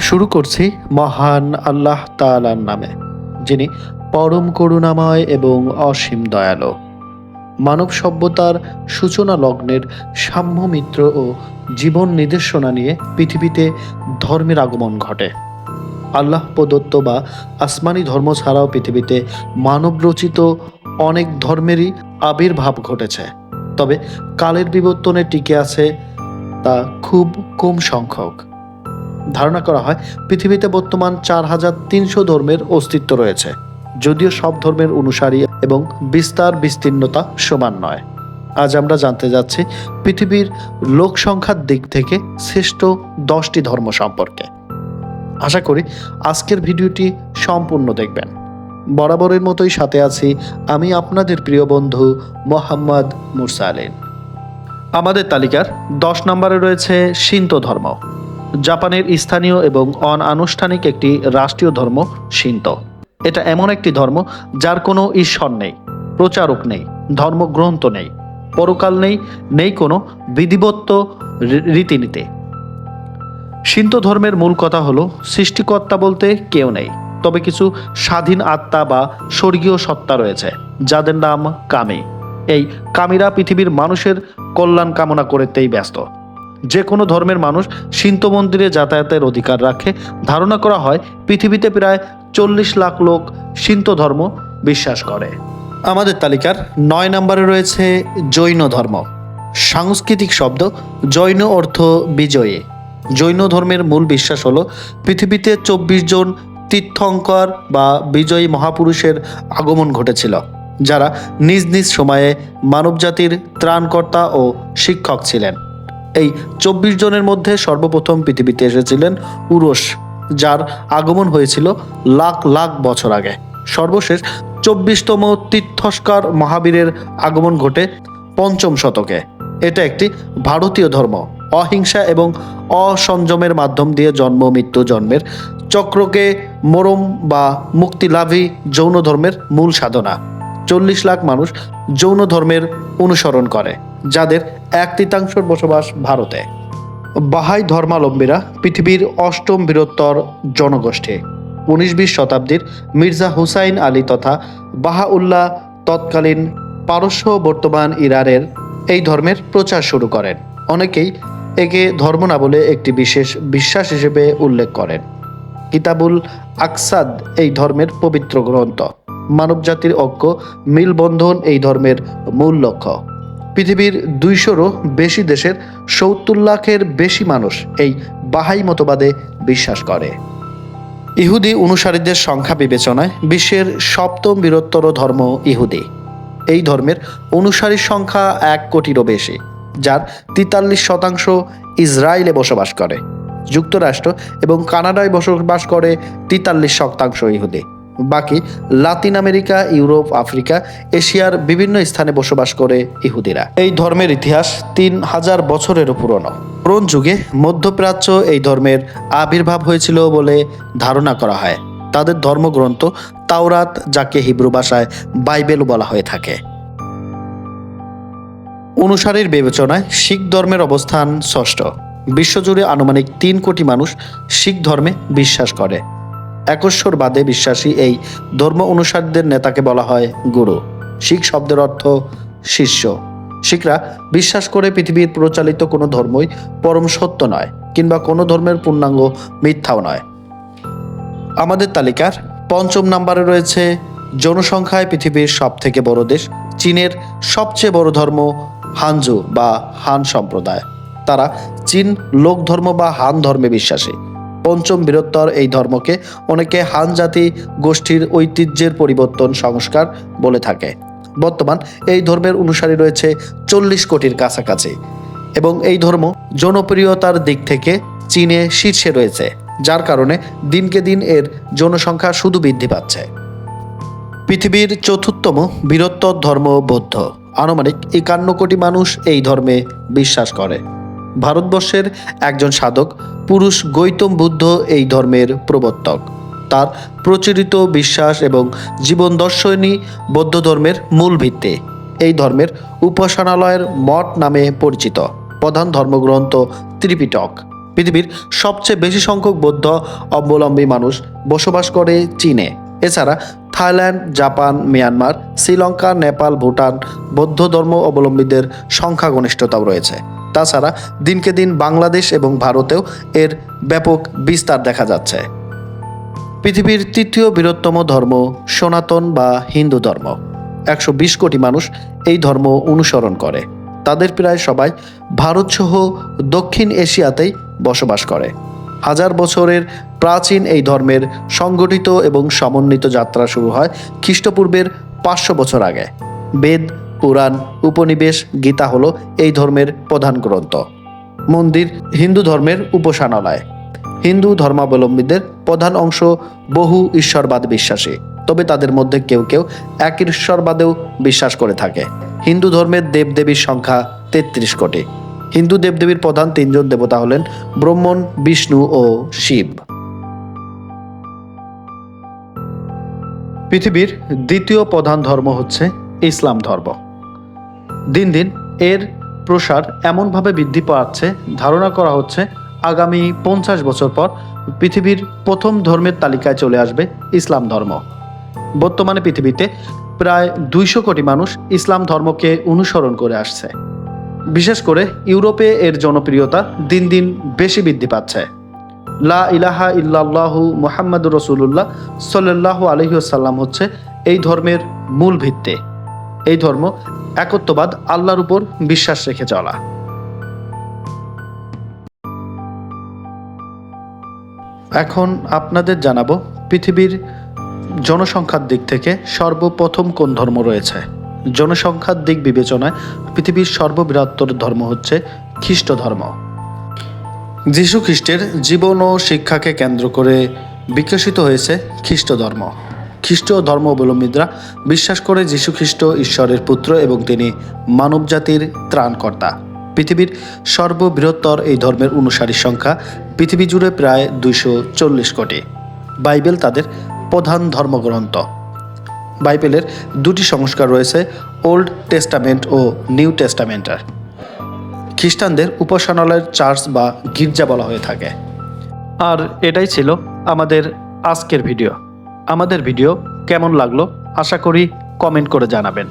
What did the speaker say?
শুরু করছি মহান আল্লাহ তাআলার নামে, যিনি পরম করুণাময় এবং অসীম দয়ালু। মানব সভ্যতার সূচনা লগ্নের সাম্য মিত্র ও জীবন নির্দেশনা নিয়ে পৃথিবীতে ধর্মের আগমন ঘটে। আল্লাহ প্রদত্ত বা আসমানি ধর্ম ছাড়াও পৃথিবীতে মানবরচিত অনেক ধর্মেরই আবির্ভাব ঘটেছে। তবে কালের বিবর্তনে টিকে আছে তা খুব কম সংখ্যক। ধারণা করা হয় পৃথিবীতে বর্তমান চার হাজার তিনশো ধর্মের অস্তিত্ব রয়েছে। যদিও সব ধর্মের অনুসারী এবং বিস্তার বিস্তীর্ণতা সমান নয়। আজ আমরা জানতে যাচ্ছি পৃথিবীর লোক সংখ্যার দিক থেকে শ্রেষ্ঠ দশটি ধর্ম সম্পর্কে। আশা করি আজকের ভিডিওটি সম্পূর্ণ দেখবেন। বরাবরের মতোই সাথে আছি আমি আপনাদের প্রিয় বন্ধু মোহাম্মদ মুরসা আমাদের তালিকার দশ নম্বরে রয়েছে সিন্ত ধর্ম। জাপানের স্থানীয় এবং অনানুষ্ঠানিক একটি রাষ্ট্রীয় ধর্ম, সিন্ত। এটা এমন একটি ধর্ম যার কোনো ঈশ্বর নেই, প্রচারক নেই, ধর্মগ্রন্থ নেই, পরকাল নেই নেই কোনো বিধিবত্ত রীতিনীতি। সিন্ত ধর্মের মূল কথা হলো, সৃষ্টিকর্তা বলতে কেউ নেই, তবে কিছু স্বাধীন আত্মা বা স্বর্গীয় সত্তা রয়েছে, যাদের নাম কামি। এই কামিরা পৃথিবীর মানুষের কল্যাণ কামনা করতেই ব্যস্ত। যে কোনো ধর্মের মানুষ সিন্ত মন্দিরে যাতায়াতের অধিকার রাখে। ধারণা করা হয়, পৃথিবীতে প্রায় চল্লিশ লাখ লোক সিন্ত ধর্ম বিশ্বাস করে। আমাদের তালিকার নয় নম্বরে রয়েছে জৈন ধর্ম। সাংস্কৃতিক শব্দ জৈন অর্থ বিজয়ী। জৈন ধর্মের মূল বিশ্বাস হলো পৃথিবীতে চব্বিশ জন তীর্থঙ্কর বা বিজয়ী মহাপুরুষের আগমন ঘটেছিল, যারা নিজ নিজ সময়ে মানবজাতির ত্রাণকর্তা ও শিক্ষক ছিলেন। এই চব্বিশ জনের মধ্যে সর্বপ্রথম পৃথিবীতে এসেছিলেন উরস যার আগমন হয়েছিল লাখ লাখ বছর আগে। সর্বশেষ চব্বিশতম তীর্থস্কার মহাবীরের আগমন ঘটে পঞ্চম শতকে। এটা একটি ভারতীয় ধর্ম, অহিংসা এবং অসংযমের মাধ্যম দিয়ে জন্ম, মৃত্যু, জন্মের চক্রকে মরম বা মুক্তিলাভী যৌন ধর্মের মূল সাধনা। চল্লিশ লাখ মানুষ যৌন ধর্মের অনুসরণ করে, যাদের এক তৃতীয়াংশের বসবাস ভারতে। বাহাই ধর্মাবলম্বীরা পৃথিবীর অষ্টম বৃহত্তর জনগোষ্ঠী। উনিশ বিশ শতাব্দীর মির্জা হুসাইন আলী তথা বাহাউল্লাহ তৎকালীন পারস্য বর্তমান ইরানের এই ধর্মের প্রচার শুরু করেন। অনেকেই একে ধর্ম না বলে একটি বিশেষ বিশ্বাস হিসেবে উল্লেখ করেন। কিতাবুল আকসাদ এই ধর্মের পবিত্র গ্রন্থ। মানবজাতির ঐক্য, মিলবন্ধন এই ধর্মের মূল লক্ষ্য। পৃথিবীর দুইশোরও বেশি দেশের সত্তর লাখের বেশি মানুষ এই বাহাই মতবাদে বিশ্বাস করে। ইহুদি অনুসারীদের সংখ্যা বিবেচনায় বিশ্বের সপ্তম বৃহত্তর ধর্ম ইহুদি। এই ধর্মের অনুসারীর সংখ্যা এক কোটিরও বেশি, যার তেতাল্লিশ শতাংশ ইসরায়েলে বসবাস করে। যুক্তরাষ্ট্র এবং কানাডায় বসবাস করে তেতাল্লিশ শতাংশ ইহুদি। বাকি লাতিন আমেরিকা, ইউরোপ, আফ্রিকা, এশিয়ার বিভিন্ন স্থানে বসবাস করে ইহুদিরা। এই ধর্মের ইতিহাস তিন হাজার বছরেরও পুরনো। ব্রোঞ্জ যুগে মধ্যপ্রাচ্য এই ধর্মের আবির্ভাব হয়েছিল বলে ধারণা করা হয়। তাদের ধর্মগ্রন্থ তাওরাত, যাকে হিব্রু ভাষায় বাইবেল বলা হয়ে থাকে। অনুসারীর বিবেচনায় শিখ ধর্মের অবস্থান ষষ্ঠ। বিশ্বজুড়ে আনুমানিক তিন কোটি মানুষ শিখ ধর্মে বিশ্বাস করে। একশ্বরবাদে বিশ্বাসী এই ধর্ম অনুসারীদের নেতাকে বলা হয় গুরু। শিখ শব্দের অর্থ শিষ্য। শিখরা বিশ্বাস করে পৃথিবীর প্রচালিত কোনো ধর্মই পরম সত্য নয়, কিংবা কোনো ধর্মের পূর্ণাঙ্গ মিথ্যাও নয়। আমাদের তালিকার পঞ্চম নাম্বারে রয়েছে, জনসংখ্যায় পৃথিবীর সব থেকে বড় দেশ, চীনের সবচেয়ে বড় ধর্ম হানজু বা হান সম্প্রদায়। তারা চীন লোক ধর্ম বা হান ধর্মে বিশ্বাসী। পঞ্চম বৃহত্তর এই ধর্মকে অনেকে হান জাতি গোষ্ঠীর ঐতিহ্যের পরিবর্তন সংস্কার বলে থাকে। বর্তমান এই ধর্মের অনুসারী রয়েছে চল্লিশ কোটির কাছাকাছি এবং এই ধর্ম জনপ্রিয়তার দিক থেকে চীনে শীর্ষে রয়েছে, যার কারণে দিনকে দিন এর জনসংখ্যা শুধু বৃদ্ধি পাচ্ছে। পৃথিবীর চতুর্থতম বৃহত্তর ধর্ম বৌদ্ধ। আনুমানিক একান্ন কোটি মানুষ এই ধর্মে বিশ্বাস করে। ভারতবর্ষের একজন সাধক পুরুষ গৌতম বুদ্ধ এই ধর্মের প্রবর্তক। তার প্রচলিত বিশ্বাস এবং জীবন দর্শনই বৌদ্ধ ধর্মের মূল ভিত্তি। এই ধর্মের উপাসনালয়ের মঠ নামে পরিচিত। প্রধান ধর্মগ্রন্থ ত্রিপিটক। পৃথিবীর সবচেয়ে বেশি সংখ্যক বৌদ্ধ অবলম্বী মানুষ বসবাস করে চীনে। এছাড়া Thailand, Japan, Myanmar, Sri Lanka, Nepal, Bhutan বৌদ্ধ ধর্ম অবলম্বীদের সংখ্যাগনিষ্ঠতাও রয়েছে। তাছাড়া দিনকে দিন বাংলাদেশ এবং ভারতেও এর ব্যাপক বিস্তার দেখা যাচ্ছে। পৃথিবীর তৃতীয় বৃহত্তম ধর্ম সনাতন বা হিন্দু ধর্ম। একশো বিশ কোটি মানুষ এই ধর্ম অনুসরণ করে। তাদের প্রায় সবাই ভারতসহ দক্ষিণ এশিয়াতেই বসবাস করে। হাজার বছরের প্রাচীন এই ধর্মের সংগঠিত এবং সমন্বিত যাত্রা শুরু হয় খ্রিস্টপূর্বের পাঁচশো বছর আগে। বেদ, পুরাণ, উপনিবেশ, গীতা হলো এই ধর্মের প্রধান গ্রন্থ। মন্দির হিন্দু ধর্মের উপাসনালয়। হিন্দু ধর্মাবলম্বীদের প্রধান অংশ বহু ঈশ্বরবাদ বিশ্বাসী, তবে তাদের মধ্যে কেউ কেউ এক ঈশ্বরবাদেও বিশ্বাস করে থাকে। হিন্দু ধর্মের দেবদেবীর সংখ্যা তেত্রিশ কোটি। হিন্দু দেবদেবীর প্রধান তিনজন দেবতা হলেন ব্রহ্মণ, বিষ্ণু ও শিব। পৃথিবীর দ্বিতীয় প্রধান ধর্ম হচ্ছে ইসলাম ধর্ম। দিন দিন এর প্রসার এমনভাবে বৃদ্ধি পাচ্ছে, ধারণা করা হচ্ছে আগামী পঞ্চাশ বছর পর পৃথিবীর প্রথম ধর্মের তালিকায় চলে আসবে ইসলাম ধর্ম। বর্তমানে পৃথিবীতে প্রায় দুইশো কোটি মানুষ ইসলাম ধর্মকে অনুসরণ করে আসছে। বিশেষ করে ইউরোপে এর জনপ্রিয়তা দিন দিন বেশি বৃদ্ধি পাচ্ছে। লা ইলাহা ইল্লাল্লাহু মুহাম্মাদুর রসুল্লাহ সাল্লাল্লাহু আলহিউসাল্লাম হচ্ছে এই ধর্মের মূল ভিত্তি। এই ধর্ম একত্ববাদ আল্লাহর উপর বিশ্বাস রেখে চলা। এখন আপনাদের জানাব পৃথিবীর জনসংখ্যার দিক থেকে সর্বপ্রথম কোন ধর্ম রয়েছে? জনসংখ্যার দিক বিবেচনায় পৃথিবীর সর্ববৃহত্তর ধর্ম হচ্ছে খ্রিস্ট ধর্ম। যীশু খ্রিস্টের জীবন ও শিক্ষাকে কেন্দ্র করে বিকশিত হয়েছে খ্রিস্ট ধর্ম। খ্রিস্ট ধর্ম অবলম্বীরা বিশ্বাস করে যীশু খ্রিস্ট ঈশ্বরের পুত্র এবং তিনি মানবজাতির ত্রাণকর্তা। পৃথিবীর সর্ববৃহত্তর এই ধর্মের অনুসারী সংখ্যা পৃথিবী জুড়ে প্রায় দুইশো চল্লিশ কোটি। বাইবেল তাদের প্রধান ধর্মগ্রন্থ। বাইবেলের দুটি সংস্কার রয়েছে, ওল্ড টেস্টামেন্ট ও নিউ টেস্টামেন্টার। খ্রিস্টানদের উপাসনালয়ের চার্চ বা গির্জা বলা হয়ে থাকে। আর এটাই ছিল আমাদের আজকের ভিডিও। আমাদের ভিডিও কেমন লাগল আশা করি কমেন্ট করে জানাবেন।